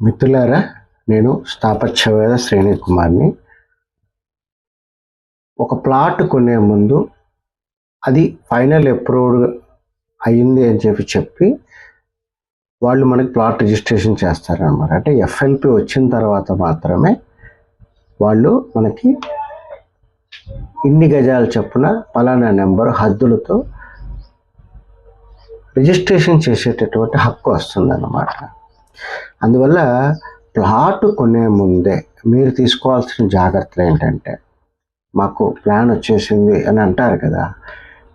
మిత్రులారా నేను స్థాపత్యవేద శ్రేణి కుమార్ని. ఒక ప్లాట్ కొనే ముందు అది ఫైనల్ అప్రూవ్డ్ అయింది అని చెప్పి చెప్పి వాళ్ళు మనకి ప్లాట్ రిజిస్ట్రేషన్ చేస్తారనమాట అంటే ఎఫ్ఎల్పి వచ్చిన తర్వాత మాత్రమే వాళ్ళు మనకి ఇన్ని గజాల చొప్పున పలానా నెంబర్ హద్దులతో రిజిస్ట్రేషన్ చేసేటటువంటి హక్కు వస్తుందన్నమాట. అందువల్ల ప్లాట్ కొనే ముందే మీరు తీసుకోవాల్సిన జాగ్రత్తలు ఏంటంటే మాకు ప్లాన్ వచ్చేసింది అని అంటారు కదా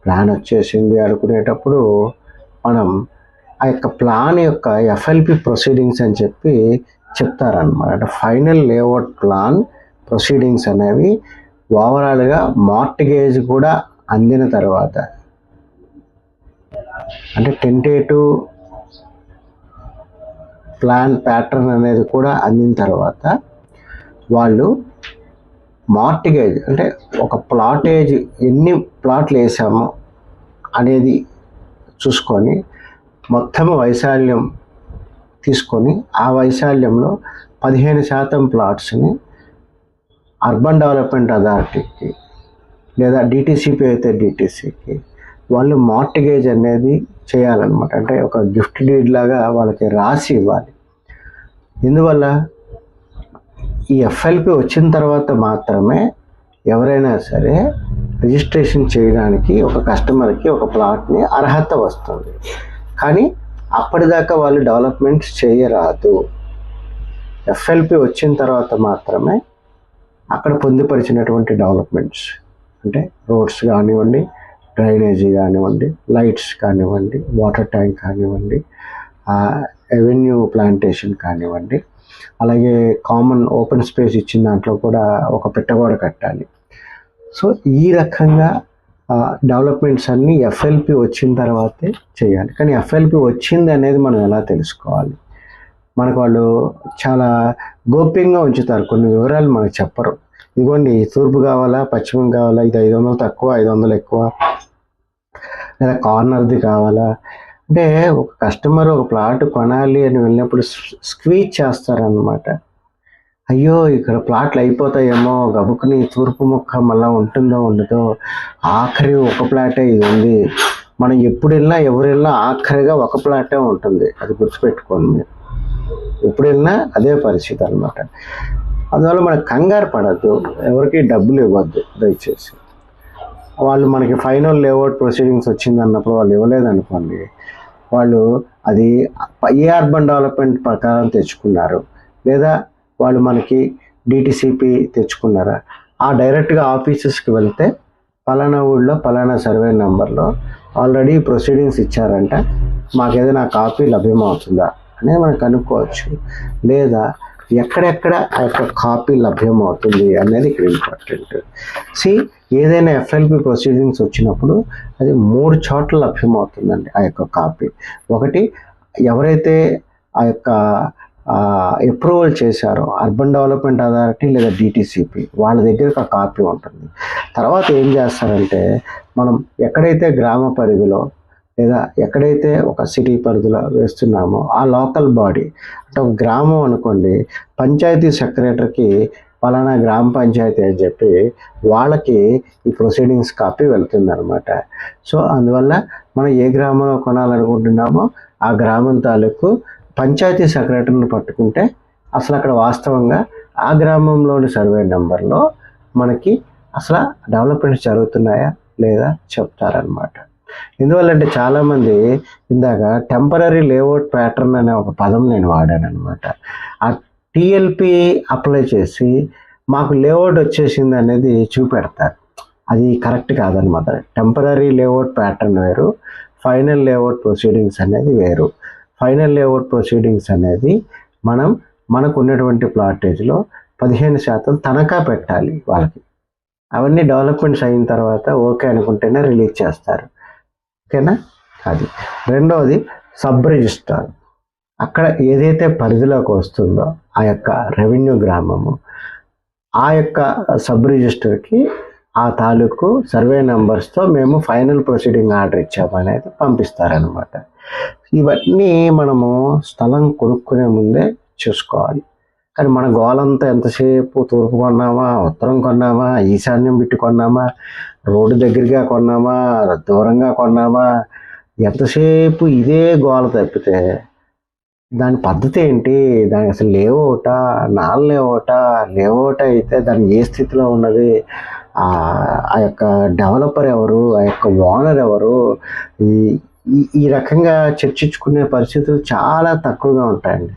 ప్లాన్ వచ్చేసింది అనుకునేటప్పుడు మనం ఆ యొక్క ప్లాన్ యొక్క ఎఫ్ఎల్పి ప్రొసీడింగ్స్ అని చెప్పి చెప్తారనమాట అంటే ఫైనల్ లేఅవుట్ ప్లాన్ ప్రొసీడింగ్స్ అనేవి ఓవరాల్గా మార్టిగేజ్ కూడా అందిన తర్వాత అంటే టెంటేటివ్ ప్లాన్ ప్యాటర్న్ అనేది కూడా అందిన తర్వాత వాళ్ళు మార్టిగేజ్ అంటే ఒక ప్లాటేజ్ ఎన్ని ప్లాట్లు వేసామో అనేది చూసుకొని మొత్తం వైశాల్యం తీసుకొని ఆ వైశాల్యంలో పదిహేను శాతం ప్లాట్స్ని అర్బన్ డెవలప్మెంట్ అథారిటీకి లేదా డిటీసీపీ అయితే డిటీసీకి వాళ్ళు మార్టిగేజ్ అనేది చేయాలన్నమాట. అంటే ఒక గిఫ్ట్ డీడ్ లాగా వాళ్ళకి రాసి ఇవ్వాలి. ఇందువల్ల ఈ ఎఫ్ఎల్పి వచ్చిన తర్వాత మాత్రమే ఎవరైనా సరే రిజిస్ట్రేషన్ చేయడానికి ఒక కస్టమర్కి ఒక ప్లాట్ని అర్హత వస్తుంది. కానీ అప్పటిదాకా వాళ్ళు డెవలప్మెంట్స్ చేయరాదు. ఎఫ్ఎల్పి వచ్చిన తర్వాత మాత్రమే అక్కడ పొందుపరిచినటువంటి డెవలప్మెంట్స్ అంటే రోడ్స్ కానివ్వండి డ్రైనేజీ కానివ్వండి లైట్స్ కానివ్వండి వాటర్ ట్యాంక్ కానివ్వండి ఎవెన్యూ ప్లాంటేషన్ కానివ్వండి అలాగే కామన్ ఓపెన్ స్పేస్ ఇచ్చిన దాంట్లో కూడా ఒక పెట్టగోడ కట్టాలి. సో ఈ రకంగా డెవలప్మెంట్స్ అన్నీ ఎఫ్ఎల్పి వచ్చిన తర్వాతే చేయాలి. కానీ ఎఫ్ఎల్పి వచ్చింది అనేది మనం ఎలా తెలుసుకోవాలి? మనకు వాళ్ళు చాలా గోప్యంగా ఉంచుతారు. కొన్ని వివరాలు మనకు చెప్పరు. ఇదిగోండి తూర్పు కావాలా పశ్చిమం కావాలా ఇది ఐదు వందలు తక్కువ ఐదు వందలు ఎక్కువ లేదా కార్నర్ది కావాలా? అంటే ఒక కస్టమర్ ఒక ప్లాట్ కొనాలి అని వెళ్ళినప్పుడు స్క్వీజ్ చేస్తారనమాట అయ్యో ఇక్కడ ప్లాట్లు అయిపోతాయేమో గబుకుని తూర్పు ముక్క మళ్ళీ ఉంటుందో ఉండదో. ఆఖరి ఒక ప్లాటే ఇది ఉంది. మనం ఎప్పుడు వెళ్ళినా ఎవరు వెళ్ళినా ఆఖరిగా ఒక ప్లాటే ఉంటుంది. అది గుర్తుపెట్టుకోండి మీరు. ఎప్పుడు వెళ్ళినా అదే పరిస్థితి అనమాట అందువల్ల మనకు కంగారు పడద్దు. ఎవరికి డబ్బులు ఇవ్వద్దు దయచేసి. వాళ్ళు మనకి ఫైనల్ లేఅవుట్ ప్రొసీడింగ్స్ వచ్చింది అన్నప్పుడు వాళ్ళు ఇవ్వలేదనుకోండి వాళ్ళు అది ఏ అర్బన్ డెవలప్మెంట్ ప్రకారం తెచ్చుకున్నారు. లేదా వాళ్ళు మనకి డిటిసిపి తెచ్చుకున్నారా? ఆ డైరెక్ట్గా ఆఫీసెస్కి వెళ్తే పలానా ఊళ్ళో పలానా సర్వే నెంబర్లో ఆల్రెడీ ప్రొసీడింగ్స్ ఇచ్చారంట మాకు ఏదైనా కాపీ లభ్యమవుతుందా? అనేది మనం కనుక్కోవచ్చు. లేదా ఎక్కడెక్కడ ఆ యొక్క కాపీ లభ్యమవుతుంది అనేది ఇక్కడ ఇంపార్టెంట్. సి ఏదైనా ఎఫ్ఎల్పి ప్రొసీడింగ్స్ వచ్చినప్పుడు అది మూడు చోట్ల లభ్యమవుతుందండి ఆ యొక్క కాపీ. ఒకటి ఎవరైతే ఆ యొక్క అప్రూవల్ చేశారో అర్బన్ డెవలప్మెంట్ అథారిటీ లేదా డిటిసిపి వాళ్ళ దగ్గరకు ఆ కాపీ ఉంటుంది. తర్వాత ఏం చేస్తారంటే మనం ఎక్కడైతే గ్రామ పరిధిలో లేదా ఎక్కడైతే ఒక సిటీ పరిధిలో వేస్తున్నామో ఆ లోకల్ బాడీ అంటే ఒక గ్రామం అనుకోండి పంచాయతీ సెక్రటరీకి పలానా గ్రామ పంచాయతీ అని చెప్పి వాళ్ళకి ఈ ప్రొసీడింగ్స్ కాపీ వెళ్తుందనమాట సో అందువల్ల మనం ఏ గ్రామంలో కొనాలనుకుంటున్నామో ఆ గ్రామం తాలూకు పంచాయతీ సెక్రటరీని పట్టుకుంటే అసలు అక్కడ వాస్తవంగా ఆ గ్రామంలోని సర్వే నెంబర్లో మనకి అసలు డెవలప్మెంట్స్ జరుగుతున్నాయా లేదా చెప్తారనమాట ఎందువల్లంటే చాలామంది ఇందాక టెంపరీ లేఅవుట్ ప్యాటర్న్ అనే ఒక పదం నేను వాడాను అనమాట ఆ టిఎల్పి అప్లై చేసి మాకు లేఅవుట్ వచ్చేసింది అనేది చూపెడతారు అది కరెక్ట్ కాదనమాట టెంపరీ లేఅవుట్ ప్యాటర్న్ వేరు ఫైనల్ లేఅవుట్ ప్రొసీడింగ్స్ అనేది వేరు. ఫైనల్ లేఅవుట్ ప్రొసీడింగ్స్ అనేది మనం మనకు ఉన్నటువంటి ప్లాటేజ్లో పదిహేను శాతం తనఖా పెట్టాలి వాళ్ళకి. అవన్నీ డెవలప్మెంట్స్ అయిన తర్వాత ఓకే అనుకుంటేనే రిలీజ్ చేస్తారు. ఓకేనా? అది. రెండవది సబ్ రిజిస్ట్రార్ అక్కడ ఏదైతే పరిధిలోకి వస్తుందో ఆ యొక్క రెవెన్యూ గ్రామము ఆ యొక్క సబ్ రిజిస్టర్కి ఆ తాలూకు సర్వే నెంబర్స్తో మేము ఫైనల్ ప్రొసీడింగ్ ఆర్డర్ ఇచ్చామనేది పంపిస్తారనమాట ఇవన్నీ మనము స్థలం కొనుక్కునే ముందే చూసుకోవాలి. కానీ మన గోలంతా ఎంతసేపు తూర్పు కొన్నామా ఉత్తరం కొన్నామా ఈశాన్యం పెట్టి కొన్నామా రోడ్డు దగ్గరగా కొన్నామా దూరంగా కొన్నామా ఎంతసేపు ఇదే గోల తప్పితే దాని పద్ధతి ఏంటి? దాని అసలు లేవోట నాలు లేవోట లేవోట అయితే దాని ఏ స్థితిలో ఉన్నది? ఆ యొక్క డెవలపర్ ఎవరు? ఆ యొక్క ఓనర్ ఎవరు? ఈ ఈ- ఈ రకంగా చర్చించుకునే పరిస్థితులు చాలా తక్కువగా ఉంటాయండి.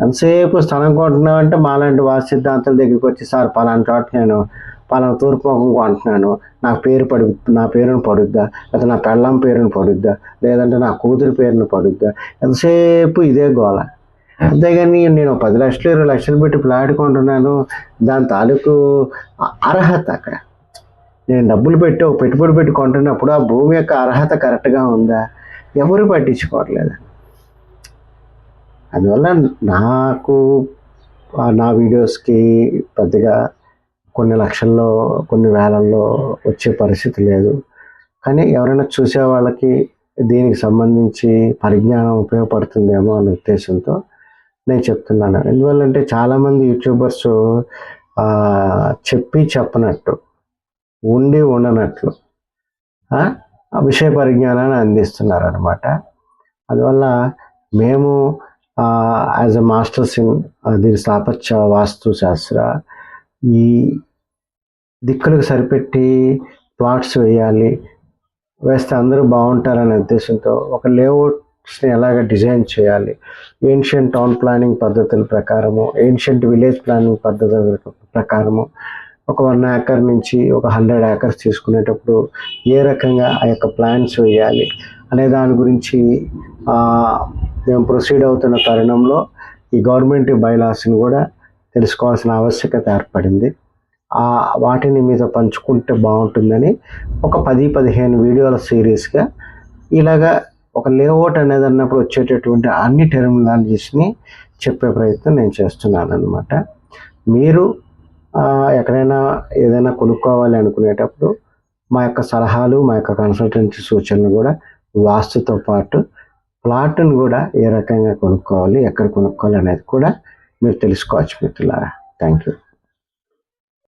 ఎంతసేపు స్థలం కొంటున్నామంటే మాలాంటి వాస్తు సిద్ధాంతాల దగ్గరికి వచ్చి సార్ పలానా చోట నేను పలానా తూర్పుముఖం కొంటున్నాను. నా పేరు పడు నా పేరును పడుద్దా? లేదా నా పెళ్ళం పేరును పడుద్దా? లేదంటే నా కూతురు పేరును పడుద్దా? ఎంతసేపు ఇదే గోల. అంతేగాని నేను పది లక్షలు ఇరవై లక్షలు పెట్టి ఫ్లాట్ కొంటున్నాను. దాని తాలూకు అర్హత అక్కడ. నేను డబ్బులు పెట్టి ఒక పెట్టుబడి పెట్టి కొంటున్నప్పుడు ఆ భూమి యొక్క అర్హత కరెక్ట్గా ఉందా? ఎవరు పట్టించుకోవట్లేదు. అందువల్ల నాకు నా వీడియోస్కి పెద్దగా కొన్ని లక్షల్లో కొన్ని వేలల్లో వచ్చే పరిస్థితి లేదు. కానీ ఎవరైనా చూసే వాళ్ళకి దీనికి సంబంధించి పరిజ్ఞానం ఉపయోగపడుతుందేమో అనే ఉద్దేశంతో నేను చెప్తున్నాను. ఎందువల్లంటే చాలామంది యూట్యూబర్స్ చెప్పి చెప్పనట్టు ఉండి ఉండనట్లు విషయ పరిజ్ఞానాన్ని అందిస్తున్నారు అనమాట అందువల్ల మేము యాజ్ అ మాస్టర్స్ ఇన్ దీని స్థాపత్య వాస్తు శాస్త్ర ఈ దిక్కులకు సరిపెట్టి ప్లాట్స్ వేయాలి వేస్తే అందరూ బాగుంటారనే ఉద్దేశంతో ఒక లేఅవుట్స్ని ఎలాగ డిజైన్ చేయాలి ఏన్షియంట్ టౌన్ ప్లానింగ్ పద్ధతుల ప్రకారము ఏన్షియంట్ విలేజ్ ప్లానింగ్ పద్ధతుల ప్రకారము ఒక వన్ ఏకర్ నుంచి ఒక హండ్రెడ్ ఏకర్స్ తీసుకునేటప్పుడు ఏ రకంగా ఆ యొక్క ప్లాన్స్ వేయాలి అనే దాని గురించి మేము ప్రొసీడ్ అవుతున్న తరుణంలో ఈ గవర్నమెంట్ బైలాస్ని కూడా తెలుసుకోవాల్సిన ఆవశ్యకత ఏర్పడింది. ఆ వాటిని మీతో పంచుకుంటే బాగుంటుందని ఒక పది పదిహేను వీడియోల సిరీస్గా ఇలాగా ఒక లేఅవుట్ అనేది అన్నప్పుడు వచ్చేటటువంటి అన్ని టెర్మినాలజీస్ని చెప్పే ప్రయత్నం నేను చేస్తున్నాను అనమాట మీరు ఎక్కడైనా ఏదైనా కొనుక్కోవాలి అనుకునేటప్పుడు మా యొక్క సలహాలు మా యొక్క కన్సల్టెన్సీ సూచనలు కూడా వాస్తుతో పాటు ప్లాట్ను కూడా ఏ రకంగా కొనుక్కోవాలి ఎక్కడ కొనుక్కోవాలి అనేది కూడా మీరు తెలుసుకోవచ్చు మిత్రులారా. Thank you.